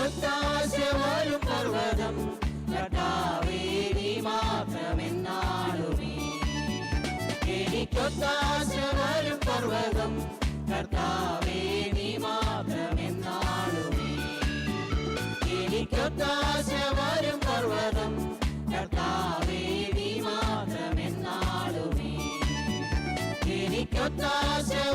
എനിക്കൊത്താശ വരും പർവതം. കർത്താവേ നീ മാത്രമെന്നാളുമേ. എനിക്കൊത്താശ വരും പർവതം. കർത്താവേ നീ മാത്രമെന്നാളുമേ. എനിക്കൊത്താശ വരും പർവതം. കർത്താവേ നീ മാത്രമെന്നാളുമേ. എനിക്കൊത്താശ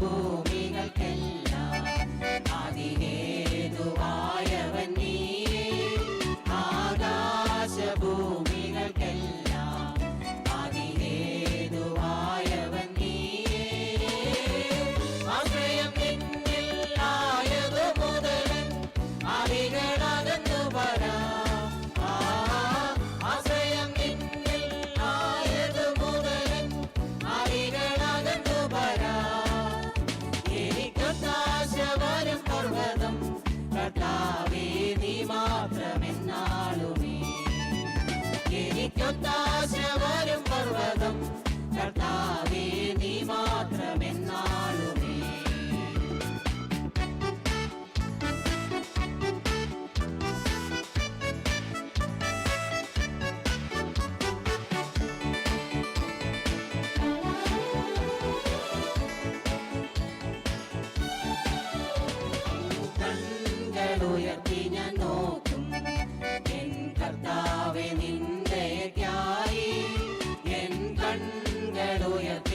Oh. മാത്രമെന്നാളുമേ കണ്ണുയർത്തി ഞാൻ നോക്കും. എൻ കർത്താവെ നിന്ദയ്ക്കായി എൻ കണ്ണുകൾ ഞാൻ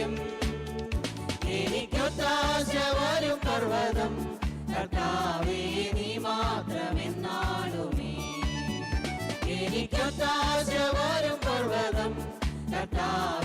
അനുഗ്രഹിക്കും എനിക്കൊത്താശ പർവതം. കർത്താവേ നീ മാത്രമെന്നാളുമേ. എനിക്കൊത്താശ വരും പർവതം. കർത്താവേ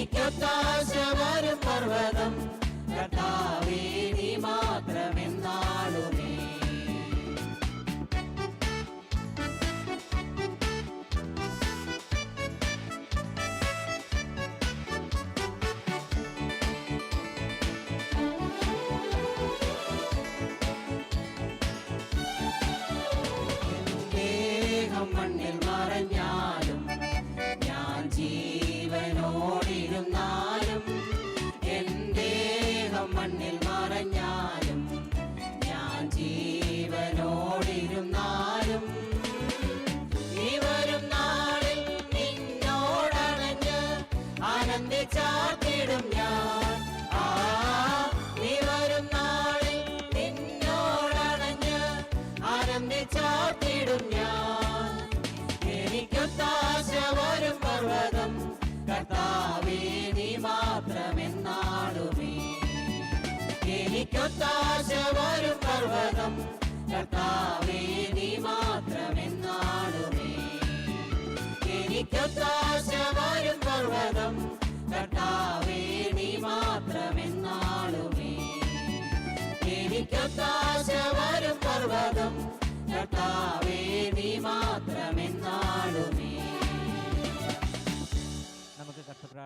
എനിക്കൊത്താശ വരും പർവതം കർത്താവേ നീ മാത്രമെന്നാളുമേ. മണ്ണിൽ ആനന്ദിച്ചാർത്തിടും ഞാൻ. എനിക്കൊത്താശ വരും പർവതം. കർത്താവേ നീ മാത്രമെന്നാളുമേ. എനിക്കൊത്താശ വരും പർവതം. കർത്താവേ നീ മാത്രമെന്നാളുമേ.